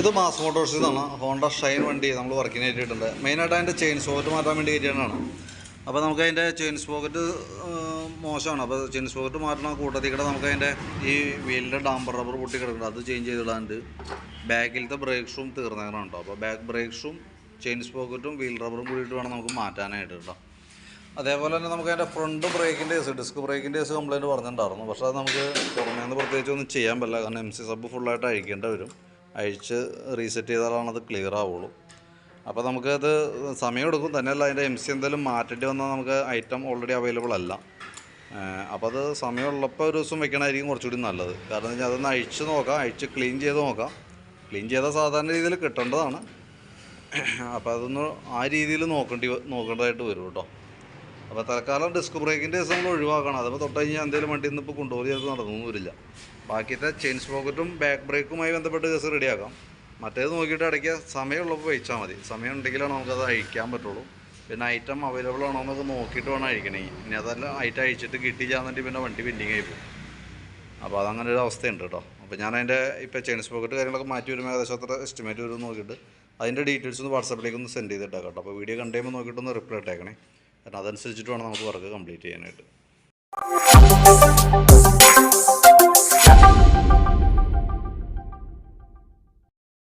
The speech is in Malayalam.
ഇത് മാസ് മോട്ടോഴ്സിൽ നിന്നാണ് ഹോണ്ട ഷൈൻ വണ്ടി നമ്മൾ വർക്കിന് കയറ്റിയിട്ടുണ്ട് മെയിനായിട്ട് അതിന്റെ ചെയിൻ സ്പോക്കറ്റ് മാറ്റാൻ വേണ്ടി കയറ്റിയാണ് അപ്പോൾ നമുക്ക് അതിന്റെ ചെയിൻ സ്പോക്കറ്റ് മോശമാണ്. അപ്പോൾ ചെയിൻ സ്പോക്കറ്റ് മാറ്റണ കൂട്ടത്തിൽ കൂടെ നമുക്ക് അതിന്റെ ഈ വീലിന്റെ ഡാമ്പർ റബ്ബർ പൊട്ടി കിടക്കുന്നുണ്ട്. അത് ചേഞ്ച് ചെയ്തിടാണ്ട് ബാക്കിലത്തെ ബ്രേക്ക് ഷൂം തീർന്നേക്കണം കേട്ടോ അപ്പോൾ ബാക്ക് ബ്രേക്ക് ഷൂം ചെയിൻ സ്പോക്കറ്റും വീൽ റബ്ബറും കൂടിയിട്ട് വേണം നമുക്ക് മാറ്റാനായിട്ട് കേട്ടോ. അതേപോലെ തന്നെ നമുക്ക് അതിന്റെ ഫ്രണ്ട് ബ്രേക്കിന്റെ കേസ് ഡിസ്ക് ബ്രേക്കിന്റെ കേസ് കംപ്ലയിന്റ് പറഞ്ഞിട്ടുണ്ടായിരുന്നു. പക്ഷേ അത് നമുക്ക് പുറമേ നിന്ന് പ്രത്യേകിച്ച് ഒന്നും ചെയ്യാൻ പറ്റില്ല. കാരണം എം സി സബ് ഫുള്ളായിട്ട് അഴിക്കേണ്ടി വരും. അഴിച്ച് റീസെറ്റ് ചെയ്താലാണ് അത് ക്ലിയർ ആവുള്ളൂ. അപ്പോൾ നമുക്കത് സമയം എടുക്കും. തന്നെയല്ല അതിന്റെ എം സി എന്തെങ്കിലും മാറ്റേണ്ടി വന്നാൽ നമുക്ക് ഐറ്റം ഓൾറെഡി അവൈലബിൾ അല്ല. അപ്പോൾ അത് സമയമുള്ളപ്പോൾ ഒരു ദിവസം വെക്കണമായിരിക്കും കുറച്ചുകൂടി നല്ലത്. കാരണം വെച്ചാൽ അതൊന്ന് അഴിച്ച് നോക്കാം. അഴിച്ച് ക്ലീൻ ചെയ്ത് നോക്കാം. ക്ലീൻ ചെയ്താൽ സാധാരണ രീതിയിൽ കിട്ടേണ്ടതാണ്. അപ്പോൾ അതൊന്ന് ആ രീതിയിൽ നോക്കേണ്ടി നോക്കേണ്ടതായിട്ട് വരും കേട്ടോ. അപ്പോൾ തൽക്കാലം ഡിസ്ക് ബ്രേക്കിന്റെ നമ്മൾ ഒഴിവാക്കണം. അതിപ്പോൾ തൊട്ട് കഴിഞ്ഞാൽ എന്തെങ്കിലും വണ്ടി ഇന്നിപ്പോൾ കൊണ്ടുപോയി അത് നടന്നു വരില്ല. ബാക്കിയത്തെ ചെയിൻ സ്പോക്കറ്റും ബാക്ക് ബ്രേക്കുമായി ബന്ധപ്പെട്ട് കേസ് റെഡിയാക്കാം മറ്റേത് നോക്കിയിട്ട് ഇടയ്ക്ക് സമയമുള്ളപ്പോൾ വെച്ചാൽ മതി. സമയം ഉണ്ടെങ്കിലാണ് നമുക്കത് അഴിക്കാൻ പറ്റുള്ളൂ. പിന്നെ ഐറ്റം അവൈലബിൾ ആണോ എന്നൊക്കെ നോക്കിയിട്ട് വേണം അഴിക്കണേ. ഇനി അതല്ല ഐറ്റം അഴിച്ചിട്ട് കിട്ടിച്ചാന്നിട്ട് പിന്നെ വണ്ടി പെൻഡിങ് ആയി പോകും. അപ്പോൾ അതങ്ങനെ ഒരു അവസ്ഥയുണ്ട് കേട്ടോ. അപ്പോൾ ഞാൻ അതിന്റെ ഇപ്പോൾ ചെയിൻ സ്പോക്കറ്റ് കാര്യങ്ങളൊക്കെ മാറ്റി വരുമ്പോൾ ഏകദേശം അത്ര എസ്റ്റിമേറ്റ് വരും നോക്കിയിട്ട് അതിന്റെ ഡീറ്റെയിൽസ് ഒന്ന് വാട്സപ്പിലേക്ക് ഒന്ന് സെൻഡ് ചെയ്തിട്ടേക്കാം കേട്ടോ. അപ്പോൾ വീഡിയോ കണ്ടു കഴിയുമ്പോൾ നോക്കിയിട്ടൊന്ന് റിപ്ലൈ ഇട്ടേക്കണേ. കാരണം അതനുസരിച്ചിട്ട് വേണം നമുക്ക് വർക്ക് കംപ്ലീറ്റ് ചെയ്യാനായിട്ട്.